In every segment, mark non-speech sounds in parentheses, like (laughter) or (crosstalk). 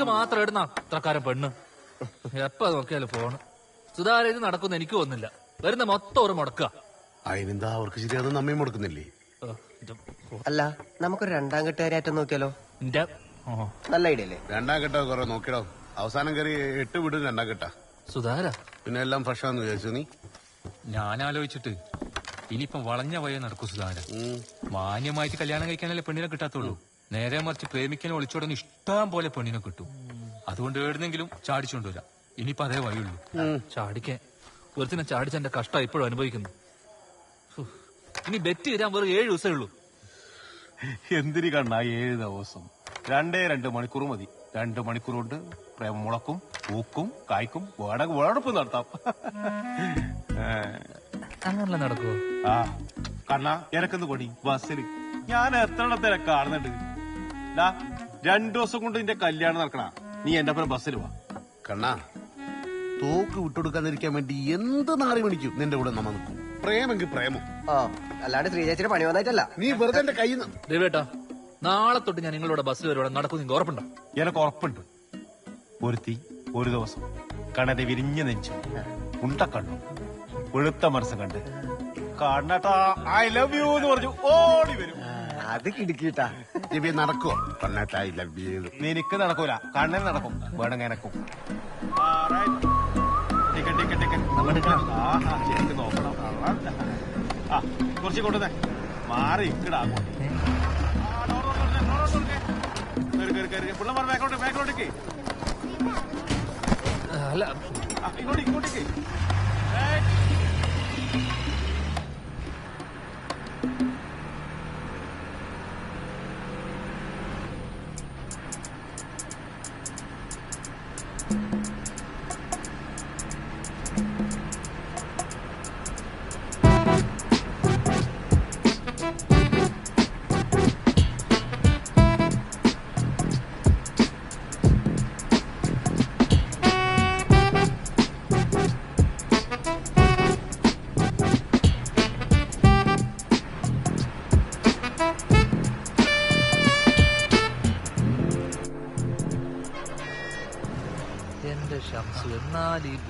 എനിക്ക് മാത്രം ഇടുന്ന അത്രക്കാരൻ പെണ്ണ്. എപ്പ നോക്കിയാലും ഫോണ് സുധാര ഇത് നടക്കുന്ന എനിക്ക് ഒന്നില്ല വരുന്ന മൊത്തം ഒരു മുടക്കുക. അതിനെന്താ അവർക്ക് ശരിയാ? നമ്മയും മുടക്കുന്നില്ലേ? അല്ല നമുക്കൊരു രണ്ടാം കെട്ടുകാരായിട്ട് നോക്കിയാലോ? നല്ല ഐഡിയ അല്ലേ? രണ്ടാം കെട്ടോ കുറെ നോക്കിടോ. അവസാനം കയറി എട്ട് വിടും രണ്ടാം കെട്ടാ സുധാര പിന്നെ എല്ലാം ഫ്രഷാന്ന് വിചാരിച്ചു നീ? ഞാൻ ആലോചിച്ചിട്ട് ഇനിയിപ്പം വളഞ്ഞ വയ നടക്കും സുധാര മാന്യമായിട്ട് കല്യാണം കഴിക്കാനല്ലേ പെണ്ണിനെ കിട്ടാത്തുള്ളൂ. നേരെ മറിച്ച് പ്രേമിക്കനെ ഒളിച്ചോടാനും ഇഷ്ടം പോലെ പെണ്ണിനെ കിട്ടും. അതുകൊണ്ട് എവിടുന്നെങ്കിലും ചാടിച്ചോണ്ട് വരാം ഇനിയിപ്പോ അതേ വഴിയുള്ളൂ. ചാടിക്കാൻ ഒരുത്തിനെ ചാടിച്ച എന്റെ കഷ്ടം ഇപ്പോഴും അനുഭവിക്കുന്നു. ഇനി ബെറ്റ് വരാൻ വെറും ഏഴ് ദിവസമേ ഉള്ളൂ. എന്തിരി കണ്ണ ഏഴ് ദിവസം. രണ്ടേ രണ്ട് മണിക്കൂർ മതി. രണ്ട് മണിക്കൂർ കൊണ്ട് പ്രേമ മുളക്കും പൂക്കും കായ്ക്കും വേണമെങ്കിൽ വേടപ്പ് നടത്താം. അങ്ങനല്ല നടക്കുവോ? ആ. കണ്ണ എനക്കൊന്ന് കൊടി. ബസ്സിൽ ഞാൻ എത്ര കാണുന്നുണ്ട് ഡാ, രണ്ടു ദിവസം കൊണ്ട് നിന്റെ കല്യാണം നടക്കണ. നീ എന്റെ ഒപ്പം ബസ്സിൽ വാ. കണ്ണാ തോക്ക് വിട്ടുകൊടുക്കാതിരിക്കാൻ വേണ്ടി എന്ത് നാറി മണിക്കും നിന്റെ കൂടെ നമ്മ നിൽക്കും. പ്രേമെങ്കിൽ പ്രേമം. ആ അല്ലാണ്ട് ശ്രീചേച്ചിയുടെ പണി വന്നായിട്ടല്ല നീ വെറുതെ എന്റെ കയ്യിൽ നിന്ന് ദേവേട്ടാ നാളെ തൊട്ട് ഞാൻ നിങ്ങളുടെ ബസ്സിൽ വരുവാണ് നടക്കും നിങ്ങൾക്ക് ഉറപ്പുണ്ടോ? എനക്ക് ഉറപ്പുണ്ട്. ഒരുത്തി ഒരു ദിവസം. കണ്ണന്റെ വിരിഞ്ഞു നെഞ്ചു. ഉണ്ടക്കണ്ണു വെളുത്ത മനസ്സ് കണ്ട്. കണ്ണട്ടാ ഐ ലവ് യു എന്ന് പറഞ്ഞു. ഓടി വരും. അത് കിടുക്കിട്ടാ. ദിവ്യ നടക്കുവോ? ലവ് ലഭ്യത് നിനക്ക് നടക്കൂല. കണ്ണൻ നടക്കും. വേണമെങ്കിൽ എനക്കും. കുറച്ച് കൊണ്ടുവന്നേ. മാറി ഇക്കടാ. പിള്ളമാർ ബാക്കോട്ട് ബാക്കോട്ടേക്ക് അല്ല. ഇങ്ങോട്ട് ഇങ്ങോട്ടേക്ക്.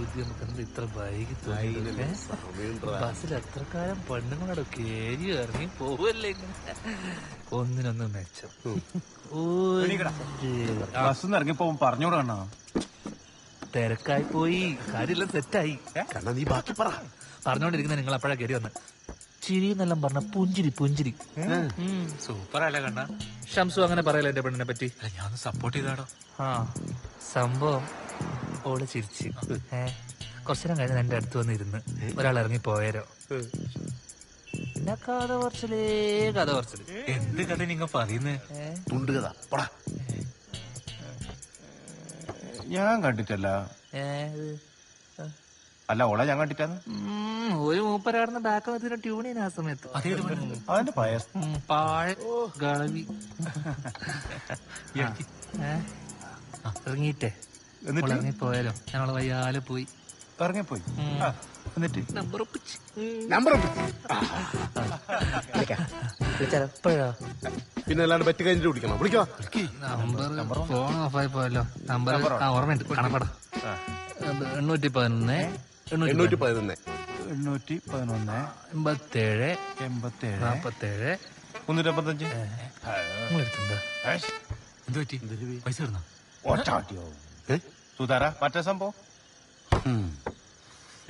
ബുദ്ധി നമുക്ക് എന്താ ഇത്ര വൈകി തോന്നിയില്ലേ? ബസ്സിൽ എത്രക്കാലം പെണ്ണുങ്ങളോട് കേരി ഇറങ്ങി പോവല്ലേ ഒന്നിനൊന്ന് മെച്ചം. ബസ് ഇറങ്ങിപ്പോ പറഞ്ഞോട് കണ്ണാ തിരക്കായി പോയി. കാര്യമെല്ലാം സെറ്റായി കണ്ണ നീ ബാക്കി പറ. പറഞ്ഞോണ്ടിരിക്കുന്ന നിങ്ങൾ അപ്പോഴാ കയറി വന്ന്. ചിരി എന്നെല്ലാം പറഞ്ഞ പുഞ്ചിരി പുഞ്ചിരി. സൂപ്പർ അല്ലേ കണ്ണ. ഷംസു അങ്ങനെ പറയല്ലോ എന്റെ പെണ്ണിനെ പറ്റി? ഞാൻ സപ്പോർട്ട് ചെയ്താടോ? ആ. സംഭവം ഓൾ ചിരിച്ച്. ഏ കുറച്ചു നേരം കഴിഞ്ഞ് എന്റെ അടുത്ത് വന്നിരുന്ന് ഒരാൾ ഇറങ്ങി പോയാരോ. പിന്നെ കഥ കുറച്ചിലേ കഥ കുറച്ചിൽ എന്ത് കഥ നിങ്ങ പറയുന്നേ? തുണ്ട് കഥ. പടാ. ഞാൻ കണ്ടിട്ടല്ല. അല്ല ഓളെ ഞാൻ കണ്ടിട്ടാന്ന്? ഒരു മൂപ്പരാടുന്ന ബാക്ക് വെച്ചിട്ട് ട്യൂൺ ചെയ്യുന്ന ആ സമയത്ത്. അതേത് പെണ്ണ്? അതിന്റെ പയ ഉം, പാഴ ഗളവി. (laughs) ഇറങ്ങിയിട്ടേ. എന്നിട്ട്? പോയാലോ ഞങ്ങൾ വയ്യാലെ പോയി. ഇറങ്ങിപ്പോയി? എന്നിട്ട്? നമ്പർ നമ്പർ പിന്നെ അല്ലാണ്ട് പറ്റി കഴിഞ്ഞിട്ട് വിളിക്കണം? വിളിക്കോ? നമ്പർ ഫോൺ ഓഫായി പോയല്ലോ നമ്പർ ഓർമ്മയുണ്ട്. കണക്കട എണ്ണൂറ്റി പതിനൊന്ന് എണ്ണൂറ്റി പതിനൊന്ന് എണ്ണൂറ്റി പതിനൊന്ന് എൺപത്തേഴ് എൺപത്തേഴ്. നാപ്പത്തേഴ്. മുന്നൂറ്റി അമ്പത്തഞ്ച് എന്ത് പറ്റി പൈസ ഇടുന്ന ഒറ്റാട്ടിയോ സുധാര മറ്റേ സംഭവം?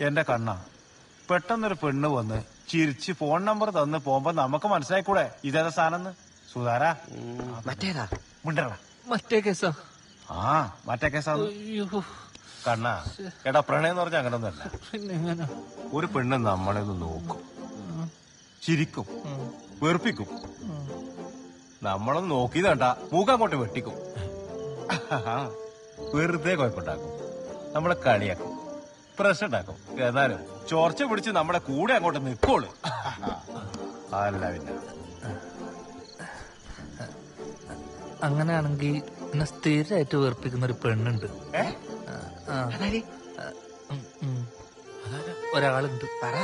എന്റെ കണ്ണ പെട്ടെന്നൊരു പെണ്ണ് വന്ന് ചിരിച്ച് ഫോൺ നമ്പർ തന്ന് പോകുമ്പോ നമുക്ക് മനസ്സിലായിക്കൂടെ ഇതേതാ സാധനം സുധാര മറ്റേതാ? മിണ്ടറ മറ്റേ കേസാ. ആ മറ്റേ കേസാ അയ്യോ. കണ്ണ എടാ പ്രണയം എന്ന് പറഞ്ഞാൽ അങ്ങനൊന്നുമല്ല. പിന്നെ ഒരു പെണ്ണ് നമ്മളെ ഒന്ന് നോക്കും. ചിരിക്കും. വെറുപ്പിക്കും. നമ്മളൊന്ന് നോക്കിയതണ്ട കണ്ട മൂക്ക് അങ്ങോട്ട് വെട്ടിക്കും. (laughs) വെറുതെ കുഴപ്പമുണ്ടാക്കും. നമ്മളെ കളിയാക്കും. പ്രഷർ ഉണ്ടാക്കും. ഏതായാലും ചോർച്ച പിടിച്ച് നമ്മുടെ കൂടെ അങ്ങോട്ട് നിൽക്കോളൂ അല്ല പിന്നെ? അങ്ങനെയാണെങ്കിൽ എന്നെ സ്ഥിരമായിട്ട് വേർപ്പിക്കുന്ന ഒരു പെണ്ണുണ്ട്. ഒരാളുണ്ട്. പറ.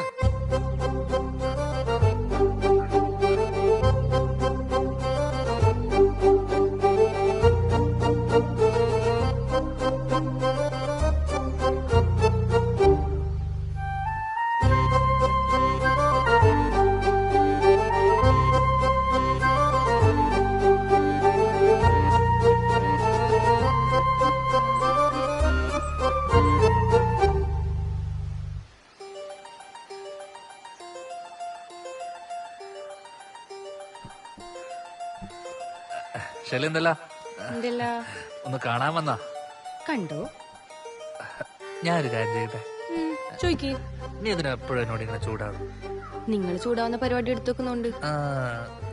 ശല്യം എന്തല്ലാ? ഒന്ന് കാണാൻ വന്നാ. കണ്ടോ? ഞാനൊരു കാര്യം ചെയ്യട്ടെ? ചോയ്ക്ക്. നീ ഇതിന് എപ്പോഴും എന്നോട് ഇങ്ങനെ ചൂടാവും നിങ്ങൾ ചൂടാവുന്ന പരിപാടി എടുത്തു വെക്കുന്നുണ്ട്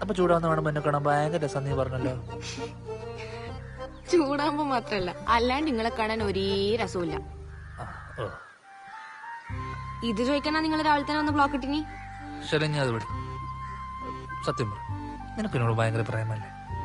അപ്പൊ ചൂടാവുന്ന വേണം എന്നെ കാണാൻ ഭയങ്കര രസം നീ പറഞ്ഞല്ലോ. ചൂടാകുമ്പോ മാത്രല്ല അല്ലാണ്ട് നിങ്ങളെ കാണാൻ ഒരേ രസമില്ല ഇത് ചോദിക്കാനാ നിങ്ങൾ രാവിലെ തന്നെ ഒന്ന് ബ്ലോക്ക് ഇട്ടിനി? ശരി ഞാൻ അത് വിടും. സത്യം പറ. നിനക്ക് എന്നോട് ഭയങ്കര പ്രേമല്ലേ?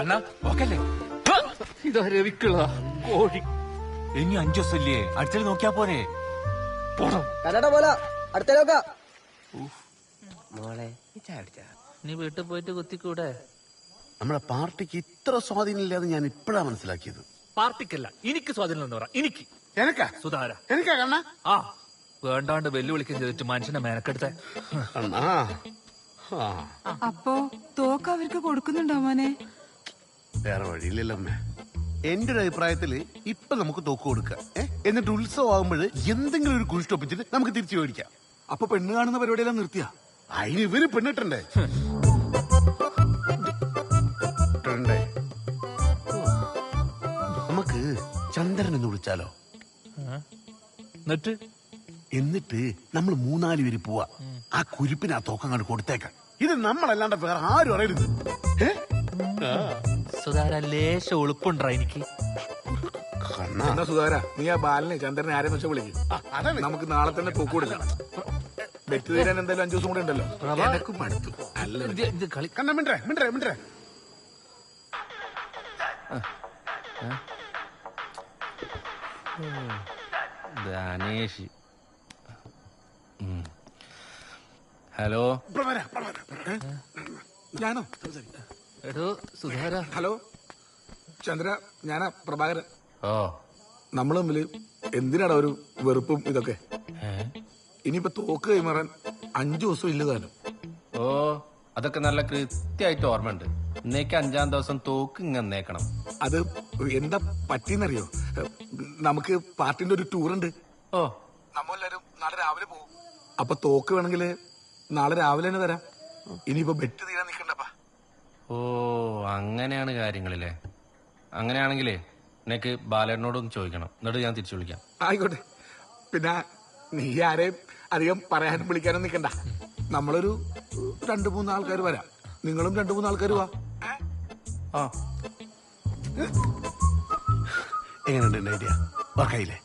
കണ്ണ ഓക്കല്ലേ ഇതാ രവിക്കുള്ള കോഴി ഇനി അഞ്ചു ദിവസമില്ലേ? അടുത്തത് നോക്കിയാ പോരെ. പോണം കന്നഡ പോലെ. അടുത്ത നോക്കാം. മോളെ നീ വീട്ടിൽ പോയിട്ട് കുത്തിക്കൂടെ? നമ്മളെ പാർട്ടിക്ക് ഇത്ര സ്വാധീനമില്ലാതെ ഞാൻ ഇപ്പോഴാ മനസ്സിലാക്കിയത്. പാർട്ടിക്കല്ല എനിക്ക് സ്വാധീനം എന്ന് പറ. എനിക്ക്. എനക്കാ? സുധാര. എനിക്കാ കണ്ണ? ആ. വേണ്ടാണ്ട് വെല്ലുവിളിക്കും ചെയ്തിട്ട് മനുഷ്യനെ മേനക്കെടുത്ത. അപ്പോ തോക്ക് അവർക്ക് കൊടുക്കുന്നുണ്ടോ മോനെ? വേറെ വഴിയില്ലല്ലമ്മേ. എന്റെ ഒരു അഭിപ്രായത്തിൽ ഇപ്പൊ നമുക്ക് തോക്ക് കൊടുക്കാം എന്നിട്ട് ഉത്സവം ആകുമ്പോൾ എന്തെങ്കിലും ഒരു കുഴിസ്റ്റൊപ്പിച്ചിട്ട് നമുക്ക് തിരിച്ചു മേടിക്കാം അപ്പൊ പെണ്ണ് കാണുന്ന പരിപാടിയെല്ലാം നിർത്തിയാ? അതിന് ഇവർ പെണ്ണിട്ടണ്ടേ? ഇട്ടണ്ടേ നമുക്ക് ചന്ദ്രൻ എന്ന് വിളിച്ചാലോ? എന്നിട്ട്? എന്നിട്ട് നമ്മൾ മൂന്നാൽ പേര് പോവാ. ആ കുരിപ്പിന് ആ അങ്ങോട്ട് കൊടുത്തേക്കാം. ഇത് നമ്മളല്ലാണ്ട് വേറെ ആരും അറിയരുത്. ഏ? സുധാര ലേശ ഒളുപ്പുണ്ടാ എനിക്ക്? എന്നാ സുധാര നീ ആ ബാലനെ ചന്ദ്രനെ ആരെന്ന് വെച്ചാൽ വിളിക്കും. നമുക്ക് നാളെ തന്നെ തൂക്ക് കൊടുക്കാം വെറ്റ് തീരാൻ എന്തായാലും അഞ്ചു ദിവസം കൂടെ ഉണ്ടല്ലോ. എനക്കും മടുത്തു. അല്ല കളി കണ്ണ മിണ്ടേ മിണ്ടേ മിണ്ടേ ധനേഷ് ഹലോ. ഞാനോ? എടോ സുധാര. ഹലോ ചന്ദ്ര ഞാനാ പ്രഭാകരൻ. ഓ. നമ്മൾ തമ്മിൽ എന്തിനാണ് ഒരു വെറുപ്പും ഇതൊക്കെ? ഇനിയിപ്പോ തോക്ക് കൈമാറാൻ അഞ്ചു ദിവസം ഇല്ല താനും. ഓ അതൊക്കെ നല്ല കൃത്യമായിട്ട് ഓർമ്മയുണ്ട്. ഇന്നേക്ക് അഞ്ചാം ദിവസം തോക്ക് ഇങ്ങന്നേക്കണം അത് എന്താ പറ്റിയെന്നറിയോ? നമുക്ക് പാർട്ടിന്റെ ഒരു ടൂർ ഉണ്ട് ഓ. നമ്മളെല്ലാരും നാളെ രാവിലെ പോകും. അപ്പൊ തോക്ക് വേണമെങ്കിൽ നാളെ രാവിലെ തന്നെ തരാം. ഇനിയിപ്പോ ബെറ്റ് തീരാൻ നിക്കണ്ടപ്പാ ഓ അങ്ങനെയാണ് കാര്യങ്ങളില്ലേ അങ്ങനെയാണെങ്കിലേ നിനക്ക് ബാലനോടും ചോദിക്കണം. എന്നിട്ട് ഞാൻ തിരിച്ചു വിളിക്കാം. ആയിക്കോട്ടെ. പിന്നെ നീ ആരെയും അധികം പറയാനും വിളിക്കാനും നിക്കണ്ട. നമ്മളൊരു രണ്ടു മൂന്ന് ആൾക്കാർ വരാം. നിങ്ങളും രണ്ടു മൂന്ന് ആൾക്കാർ വാ? ആ. എങ്ങനെയുണ്ട് എന്റെ ഐഡിയ? വർക്കായില്ലേ?